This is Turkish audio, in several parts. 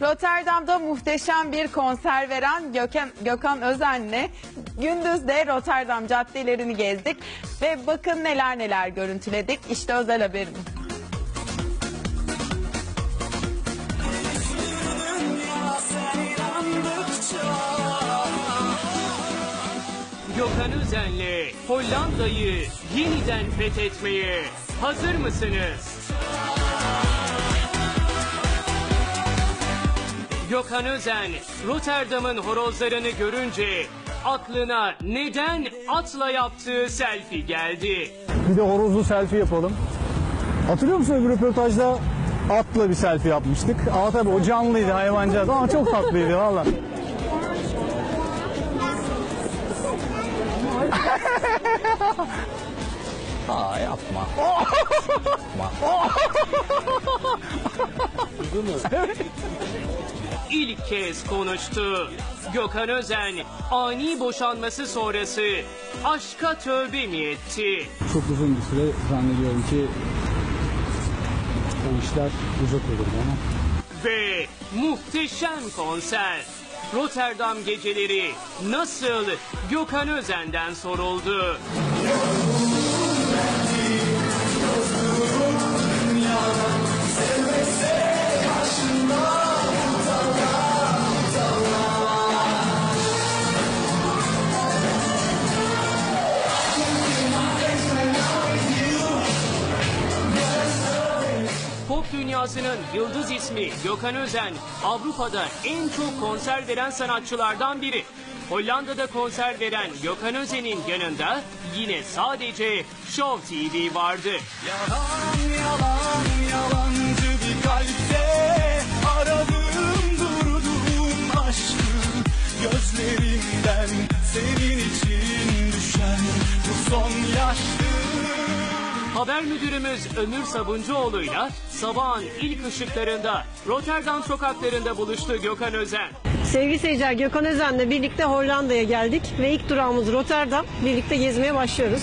Rotterdam'da muhteşem bir konser veren Gökhan, Gökhan Özen'le gündüz de Rotterdam caddelerini gezdik ve bakın neler neler görüntüledik. İşte özel haberim. Gökhan Özen'le Hollanda'yı yeniden fethetmeye hazır mısınız? Gökhan Özen, Rotterdam'ın horozlarını görünce aklına neden atla yaptığı selfie geldi. Bir de horozlu selfie yapalım. Hatırlıyor musun bir röportajda atla bir selfie yapmıştık. Ama tabii o canlıydı hayvancağız ama çok tatlıydı valla. Aa yapma. İlk kez konuştu. Gökhan Özen ani boşanması sonrası aşka tövbe mi etti? Çok uzun bir süre zannediyorum ki o işler uzak olur bana. Ve muhteşem konser. Rotterdam geceleri nasıl Gökhan Özen'den soruldu. Pop dünyasının yıldız ismi Gökhan Özen, Avrupa'da en çok konser veren sanatçılardan biri. Hollanda'da konser veren Gökhan Özen'in yanında yine sadece Show TV vardı. Yalan yalan yalancı bir kalpte aradım durdum aşkı gözlerinden senin için düşen bu son yaşlı Haber müdürümüz Ömür Sabuncuoğlu'yla sabahın ilk ışıklarında Rotterdam sokaklarında buluştu Gökhan Özen. Sevgili seyirciler Gökhan Özen'le birlikte Hollanda'ya geldik ve ilk durağımız Rotterdam. Birlikte gezmeye başlıyoruz.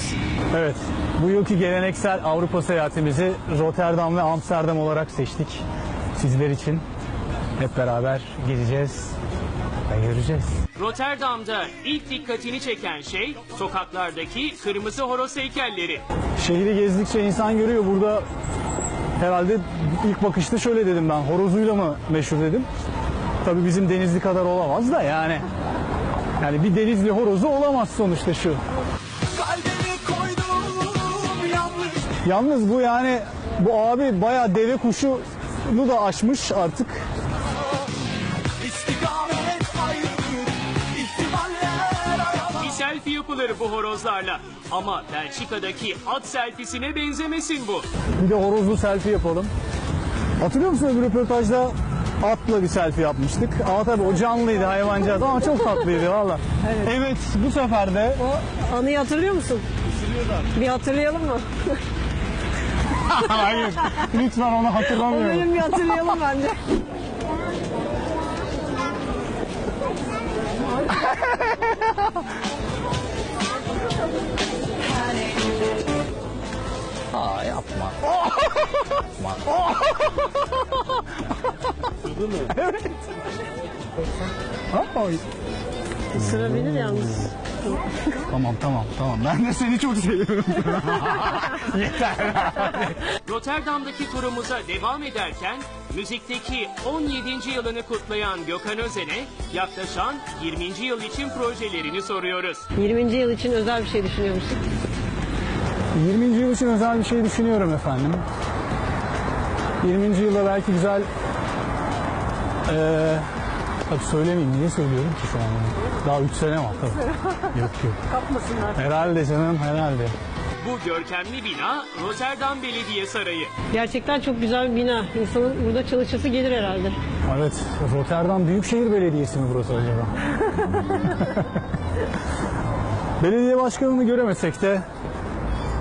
Evet, bu yılki geleneksel Avrupa seyahatimizi Rotterdam ve Amsterdam olarak seçtik. Sizler için hep beraber gezeceğiz ve göreceğiz. Rotterdam'da ilk dikkatini çeken şey sokaklardaki kırmızı horoz heykelleri. Şehri gezdikçe insan görüyor burada herhalde ilk bakışta şöyle dedim ben horozuyla mı meşhur dedim. Tabii bizim denizli kadar olamaz da yani. Yani bir denizli horozu olamaz sonuçta şu. Yalnız bu yani bu abi bayağı deve kuşunu da aşmış artık. Selfie yapılır bu horozlarla. Ama Belçika'daki at selfiesine benzemesin bu. Bir de horozlu selfie yapalım. Hatırlıyor musun bir röportajda atla bir selfie yapmıştık. Ama tabii o canlıydı hayvancağız ama çok tatlıydı valla. Evet. bu sefer de O anıyı hatırlıyor musun? Bir hatırlayalım mı? hayır lütfen onu O hatırlamıyorum. bölüm bir hatırlayalım bence. Aa yapma. yapma. Evet. Sırabilir yalnız. Tamam tamam tamam. Ben de seni çok seviyorum. Rotterdam'daki turumuza devam ederken müzikteki 17. yılını kutlayan Gökhan Özen'e yaklaşan 20. yıl için projelerini soruyoruz. 20. yıl için özel bir şey düşünüyor musun? 20. yıl için özel bir şey düşünüyorum efendim. 20. yılda belki güzel eee tabii söylemeyeyim niye söylüyorum ki şu an? Daha 3 sene var tabii. yok yok. Kapmasınlar. Herhalde canım herhalde. Bu görkemli bina Rotterdam Belediye Sarayı. Gerçekten çok güzel bir bina. İnsanın burada çalışası gelir herhalde. Evet Rotterdam Büyükşehir Belediyesi mi burası acaba? Belediye başkanını göremesek de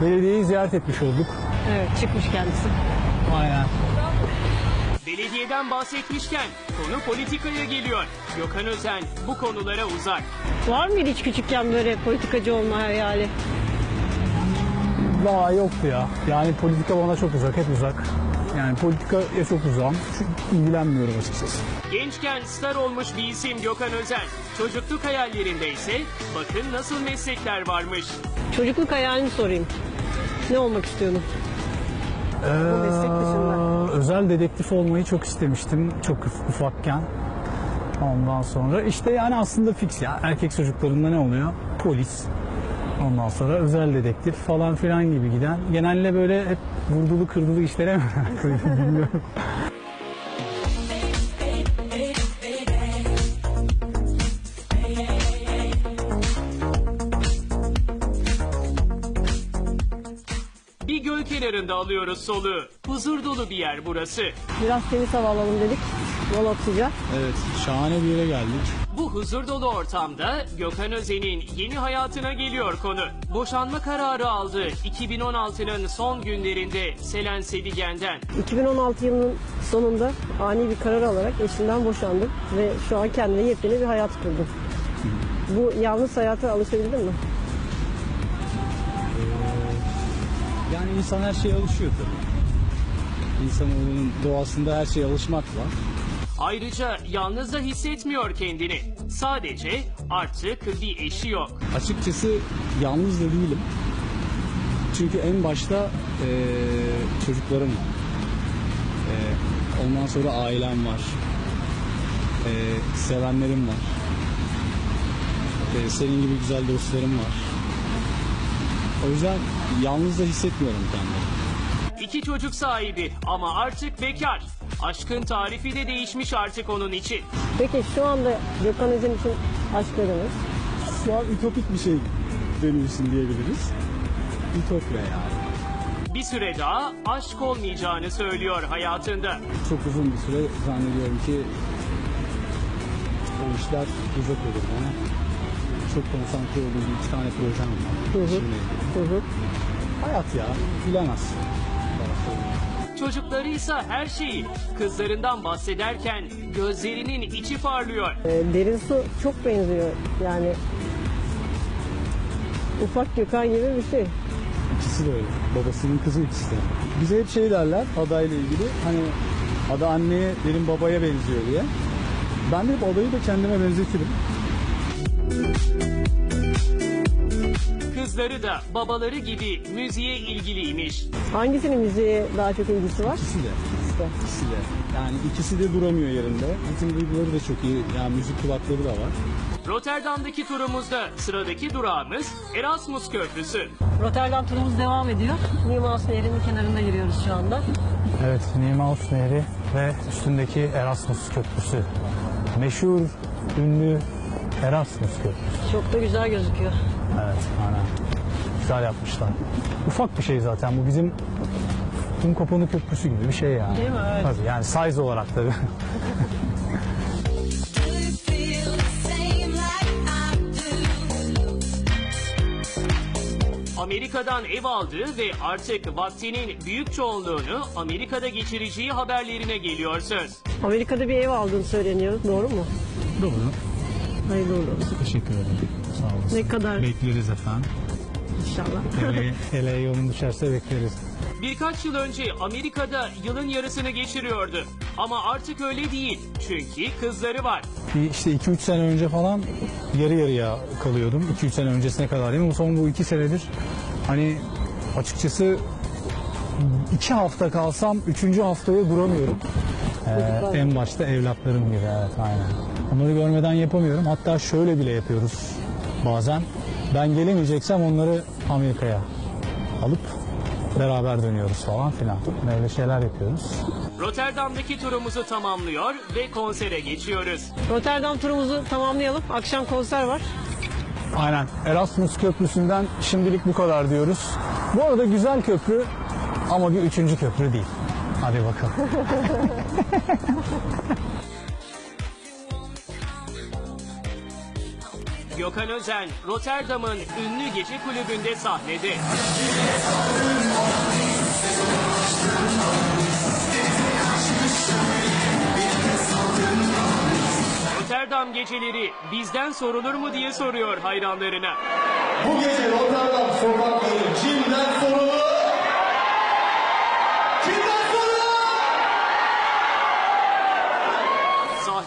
belediyeyi ziyaret etmiş olduk. Evet çıkmış kendisi. Aynen. Belediyeden bahsetmişken konu politikaya geliyor. Gökhan Özen bu konulara uzak. Var mıydı hiç küçükken böyle politikacı olma hayali? Daha yoktu ya. Yani politika bana çok uzak, hep uzak. Yani politikaya çok uzağım. Çünkü ilgilenmiyorum açıkçası. Gençken star olmuş bir isim Gökhan Özen. Çocukluk hayallerinde ise bakın nasıl meslekler varmış. Çocukluk hayalini sorayım. Ne olmak istiyordun? Bu meslek dışında. Ee, özel dedektif olmayı çok istemiştim çok uf- ufakken. Ondan sonra işte yani aslında fix ya erkek çocuklarında ne oluyor? Polis. Ondan sonra özel dedektif falan filan gibi giden. Genelde böyle hep vurdulu kırdılı işlere mi meraklıydım bilmiyorum. Kenarında alıyoruz soluğu. Huzur dolu bir yer burası. Biraz temiz hava alalım dedik. Yol atacağız. Evet şahane bir yere geldik. Bu huzur dolu ortamda Gökhan Özen'in yeni hayatına geliyor konu. Boşanma kararı aldı 2016'nın son günlerinde Selen Sedigen'den. 2016 yılının sonunda ani bir karar alarak eşimden boşandım ve şu an kendime yepyeni bir hayat kurdum. Bu yalnız hayata alışabildin mi? İnsan her şeye alışıyor tabii. İnsanoğlunun doğasında her şeye alışmak var. Ayrıca yalnız da hissetmiyor kendini. Sadece artık bir eşi yok. Açıkçası yalnız da değilim. Çünkü en başta eee, çocuklarım var. Eee, ondan sonra ailem var. Eee, sevenlerim var. Eee, senin gibi güzel dostlarım var. O yüzden yalnız da hissetmiyorum kendimi. İki çocuk sahibi ama artık bekar. Aşkın tarifi de değişmiş artık onun için. Peki şu anda Gökhan Özen için aşk ne demek? Şu an ütopik bir şey benim için diyebiliriz. Ütopya yani. Bir süre daha aşk olmayacağını söylüyor hayatında. çok uzun bir süre zannediyorum ki o işler uzak olur bana. Çok konsantre olduğum iki tane projem var. Hı hı. Hayat ya, bilemez. Çocukları ise her şeyi. Kızlarından bahsederken gözlerinin içi parlıyor. Ee, derin su çok benziyor yani. Ufak Gökhan gibi bir şey. İkisi de öyle. Babasının kızı ikisi de. Bize hep şey derler adayla ilgili. Hani ada anneye benim babaya benziyor diye. Ben de hep adayı da kendime benzetirim. Kızları da babaları gibi müziğe ilgiliymiş. Hangisinin müziğe daha çok ilgisi var? İkisi de. İşte. İkisi de. Yani ikisi de duramıyor yerinde. Bizim duyguları da çok iyi. Yani müzik kulakları da var. Rotterdam'daki turumuzda sıradaki durağımız Erasmus Köprüsü. Rotterdam turumuz devam ediyor. Niemaus Nehri'nin kenarında yürüyoruz şu anda. Evet, Niemaus Nehri ve üstündeki Erasmus Köprüsü. Meşhur, ünlü Erasmus Köprüsü. Çok da güzel gözüküyor. Evet, aynen. Güzel yapmışlar. Ufak bir şey zaten bu bizim Kumkaponu Köprüsü gibi bir şey yani. Değil mi? Evet. Tabii yani size olarak tabii. Amerika'dan ev aldığı ve artık vaktinin büyük çoğunluğunu Amerika'da geçireceği haberlerine geliyor söz. Amerika'da bir ev aldığını söyleniyor. Doğru mu? Doğru. Hayırlı uğurlu olsun. Teşekkür ederim. Sağ olasın. Ne kadar Bekleriz efendim. inşallah. Hele, hele yolun düşerse bekleriz. Birkaç yıl önce Amerika'da yılın yarısını geçiriyordu. Ama artık öyle değil. Çünkü kızları var. Bir işte 2-3 sene önce falan yarı yarıya kalıyordum. 2-3 sene öncesine kadar değil mi? Son bu 2 senedir hani açıkçası 2 hafta kalsam 3. haftaya duramıyorum. Ee, en başta evlatlarım gibi evet aynen. Onları görmeden yapamıyorum. Hatta şöyle bile yapıyoruz bazen. Ben gelemeyeceksem onları Amerika'ya alıp beraber dönüyoruz falan filan. Böyle şeyler yapıyoruz. Rotterdam'daki turumuzu tamamlıyor ve konsere geçiyoruz. Rotterdam turumuzu tamamlayalım. Akşam konser var. Aynen. Erasmus Köprüsü'nden şimdilik bu kadar diyoruz. Bu arada güzel köprü ama bir üçüncü köprü değil. Hadi bakalım. Gökhan Özen, Rotterdam'ın ünlü gece kulübünde sahnede. Rotterdam geceleri bizden sorulur mu diye soruyor hayranlarına. Bu gece Rotterdam sokakları kimden sorulu?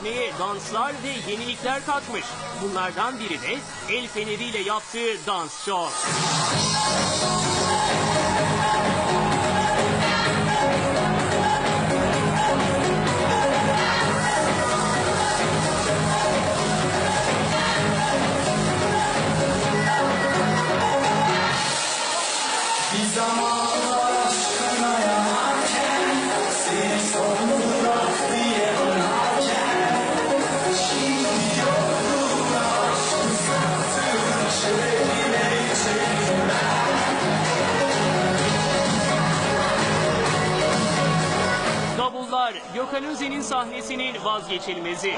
Sahneye danslar ve yenilikler katmış. Bunlardan biri de el feneriyle yaptığı dans show. Bir zamanlar Özen'in sahnesinin vazgeçilmezi.